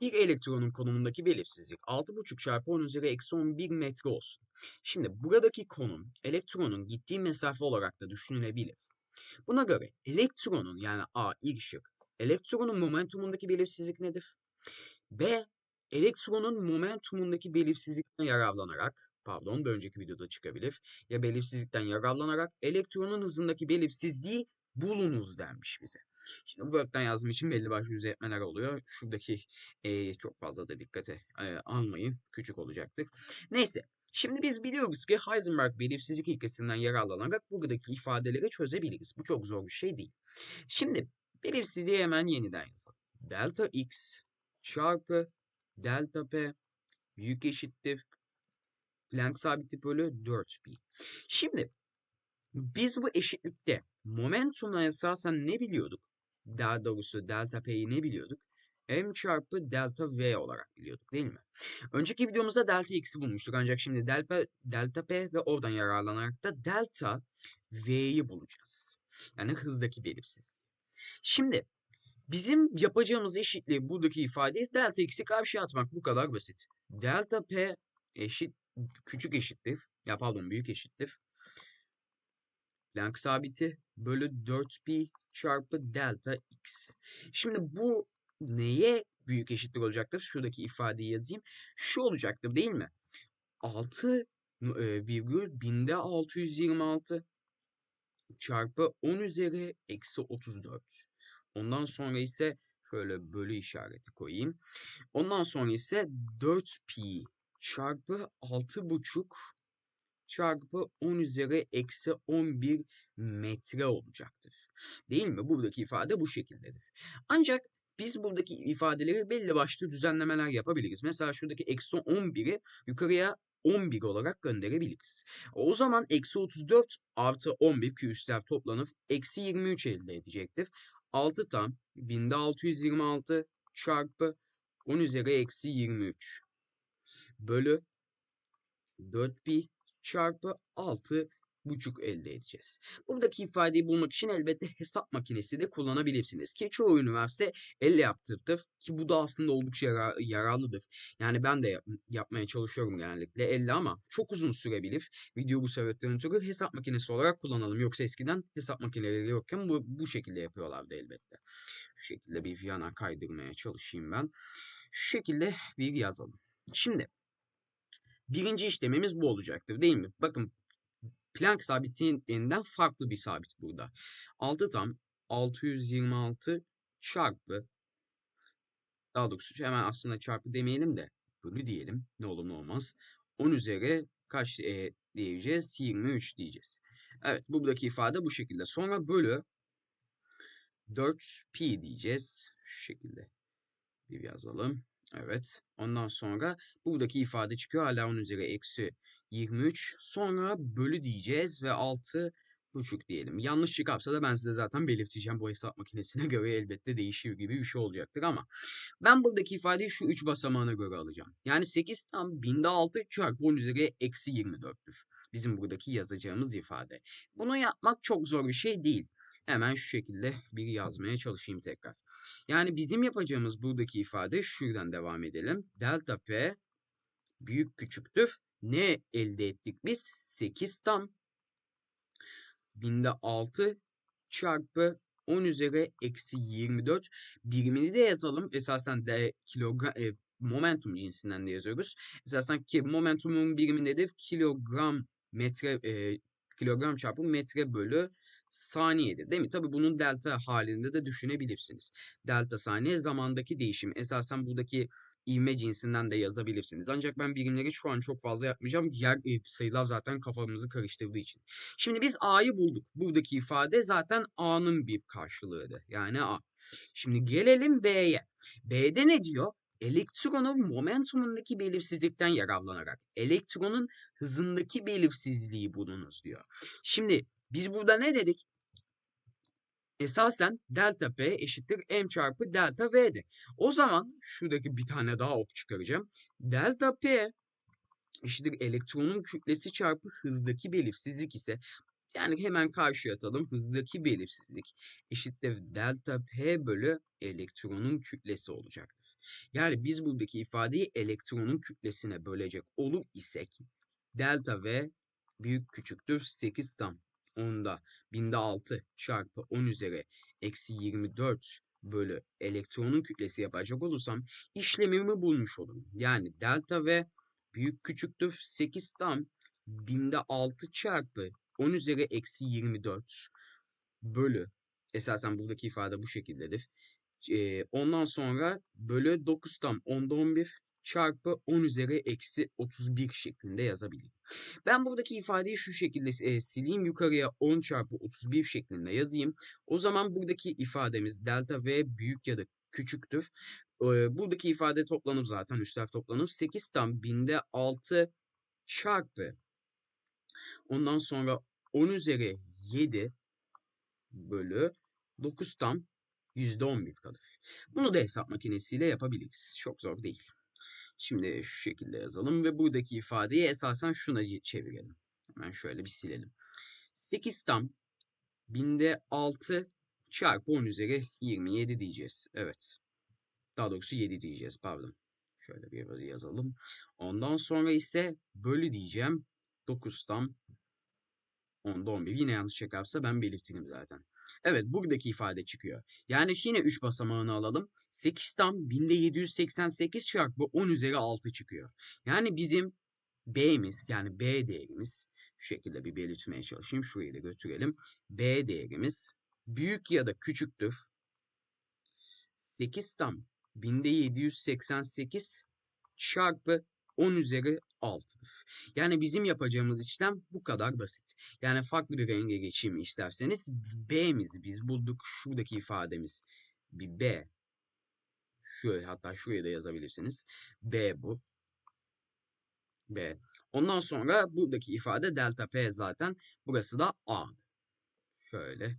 Bir elektronun konumundaki belirsizlik 6,5 çarpı 10 üzeri eksi 11 metre olsun. Şimdi buradaki konum elektronun gittiği mesafe olarak da düşünülebilir. Buna göre elektronun yani A ilk şık elektronun momentumundaki belirsizlik nedir? B elektronun momentumundaki belirsizlikten yararlanarak pardon bir önceki videoda çıkabilir ya belirsizlikten yararlanarak elektronun hızındaki belirsizliği bulunuz denmiş bize. Şimdi Word'den yazdığım için belli başlı düzeltmeler oluyor. Şuradaki e, çok fazla da dikkate e, almayın. Küçük olacaktır. Neyse. Şimdi biz biliyoruz ki Heisenberg belirsizlik ilkesinden yararlanarak buradaki ifadeleri çözebiliriz. Bu çok zor bir şey değil. Şimdi belirsizliği hemen yeniden yazalım. Delta x çarpı delta p büyük eşittir Planck sabiti bölü 4pi. Şimdi biz bu eşitlikte momentum'a esasen ne biliyorduk? Daha doğrusu delta p'yi ne biliyorduk? m çarpı delta v olarak biliyorduk değil mi? Önceki videomuzda delta x'i bulmuştuk ancak şimdi delta, delta p ve oradan yararlanarak da delta v'yi bulacağız. Yani hızdaki belirsiz. Şimdi bizim yapacağımız eşitliği buradaki ifadeyi delta x'i karşıya atmak bu kadar basit. Delta p eşit küçük eşittir. Ya pardon büyük eşittir. Planck sabiti bölü 4pi çarpı delta x. Şimdi bu neye büyük eşitlik olacaktır? Şuradaki ifadeyi yazayım. Şu olacaktır değil mi? 6 virgül binde 626 çarpı 10 üzeri eksi 34. Ondan sonra ise şöyle bölü işareti koyayım. Ondan sonra ise 4pi çarpı 6,5 çarpı 10 üzeri eksi 11 metre olacaktır. Değil mi? Buradaki ifade bu şekildedir. Ancak biz buradaki ifadeleri belli başlı düzenlemeler yapabiliriz. Mesela şuradaki eksi 11'i yukarıya 11 olarak gönderebiliriz. O zaman eksi 34 artı 11 ki üstler toplanıp eksi 23 elde edecektir. 6 tam binde 626 çarpı 10 üzeri eksi 23 bölü 4 pi çarpı 6 buçuk elde edeceğiz. Buradaki ifadeyi bulmak için elbette hesap makinesi de kullanabilirsiniz. Ki çoğu üniversite elle yaptırtır ki bu da aslında oldukça yarar, yararlıdır. Yani ben de yap, yapmaya çalışıyorum genellikle elle ama çok uzun sürebilir. Video bu sebepten ötürü hesap makinesi olarak kullanalım. Yoksa eskiden hesap makineleri yokken bu, bu şekilde yapıyorlardı elbette. Şu şekilde bir yana kaydırmaya çalışayım ben. Şu şekilde bir yazalım. Şimdi birinci işlemimiz bu olacaktır değil mi? Bakın Planck sabitinden farklı bir sabit burada. 6 tam 626 çarpı daha doğrusu hemen aslında çarpı demeyelim de bölü diyelim. Ne olur ne olmaz. 10 üzeri kaç e, diyeceğiz? 23 diyeceğiz. Evet buradaki ifade bu şekilde. Sonra bölü 4pi diyeceğiz. Şu şekilde bir yazalım. Evet. Ondan sonra buradaki ifade çıkıyor. Hala 10 üzeri eksi 23. Sonra bölü diyeceğiz ve 6 buçuk diyelim. Yanlış çıkarsa da ben size zaten belirteceğim. Bu hesap makinesine göre elbette değişir gibi bir şey olacaktır ama ben buradaki ifadeyi şu 3 basamağına göre alacağım. Yani 8 tam binde 6 çarpı 10 üzeri eksi 24'tür. Bizim buradaki yazacağımız ifade. Bunu yapmak çok zor bir şey değil. Hemen şu şekilde bir yazmaya çalışayım tekrar. Yani bizim yapacağımız buradaki ifade şuradan devam edelim. Delta P büyük küçüktür. Ne elde ettik biz? 8 tam binde 6 çarpı 10 üzeri eksi 24 birimini de yazalım. Esasen de kilogram e, momentum cinsinden de yazıyoruz. Esasen ki momentumun birimi nedir? Kilogram metre e, kilogram çarpı metre bölü saniyedir değil mi? Tabii bunun delta halinde de düşünebilirsiniz. Delta saniye zamandaki değişim. Esasen buradaki ivme cinsinden de yazabilirsiniz. Ancak ben birimleri şu an çok fazla yapmayacağım. Diğer e, sayılar zaten kafamızı karıştırdığı için. Şimdi biz A'yı bulduk. Buradaki ifade zaten A'nın bir karşılığıydı. Yani A. Şimdi gelelim B'ye. B'de ne diyor? elektronun momentumundaki belirsizlikten yararlanarak elektronun hızındaki belirsizliği bulunuz diyor. Şimdi biz burada ne dedik? Esasen delta P eşittir m çarpı delta V'de. O zaman şuradaki bir tane daha ok çıkaracağım. Delta P eşittir elektronun kütlesi çarpı hızdaki belirsizlik ise yani hemen karşıya atalım. Hızdaki belirsizlik eşittir delta P bölü elektronun kütlesi olacaktır. Yani biz buradaki ifadeyi elektronun kütlesine bölecek olur isek delta V büyük küçüktür 8 tam onda binde 6 çarpı 10 üzeri eksi 24 bölü elektronun kütlesi yapacak olursam işlemimi bulmuş olurum. Yani delta V büyük küçüktür 8 tam binde 6 çarpı 10 üzeri eksi 24 bölü esasen buradaki ifade bu şekildedir. Eee, ondan sonra bölü 9 tam onda 11 çarpı 10 üzeri eksi 31 şeklinde yazabilirim. Ben buradaki ifadeyi şu şekilde eee, sileyim. Yukarıya 10 çarpı 31 şeklinde yazayım. O zaman buradaki ifademiz delta V büyük ya da küçüktür. Eee, buradaki ifade toplanıp zaten üstler toplanıp 8 tam binde 6 çarpı ondan sonra 10 üzeri 7 bölü 9 tam %11 kalır. Bunu da hesap makinesiyle yapabiliriz. Çok zor değil. Şimdi şu şekilde yazalım ve buradaki ifadeyi esasen şuna çevirelim. Hemen şöyle bir silelim. 8 tam binde 6 çarpı 10 üzeri 27 diyeceğiz. Evet. Daha doğrusu 7 diyeceğiz pardon. Şöyle bir yazalım. Ondan sonra ise bölü diyeceğim. 9 tam 10'da 11. Yine yanlış çıkarsa ben belirtirim zaten. Evet buradaki ifade çıkıyor. Yani yine 3 basamağını alalım. 8 tam 1788 çarpı 10 üzeri 6 çıkıyor. Yani bizim B'miz yani B değerimiz şu şekilde bir belirtmeye çalışayım. Şurayı da götürelim. B değerimiz büyük ya da küçüktür. 8 tam 1788 çarpı 10 üzeri 6'dır. Yani bizim yapacağımız işlem bu kadar basit. Yani farklı bir renge geçeyim isterseniz B'mizi biz bulduk. Şuradaki ifademiz bir B. Şöyle hatta şuraya da yazabilirsiniz. B bu. B. Ondan sonra buradaki ifade delta P zaten. Burası da A. Şöyle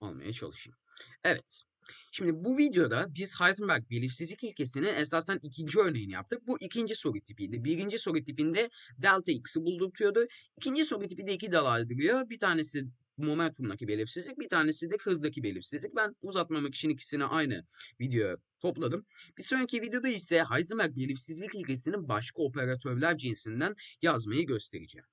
almaya çalışayım. Evet. Şimdi bu videoda biz Heisenberg belirsizlik ilkesinin esasen ikinci örneğini yaptık. Bu ikinci soru tipiydi. Birinci soru tipinde delta x'i buldurtuyordu. İkinci soru tipi de iki dal aldırıyor. Bir tanesi momentumdaki belirsizlik, bir tanesi de hızdaki belirsizlik. Ben uzatmamak için ikisini aynı videoya topladım. Bir sonraki videoda ise Heisenberg belirsizlik ilkesinin başka operatörler cinsinden yazmayı göstereceğim.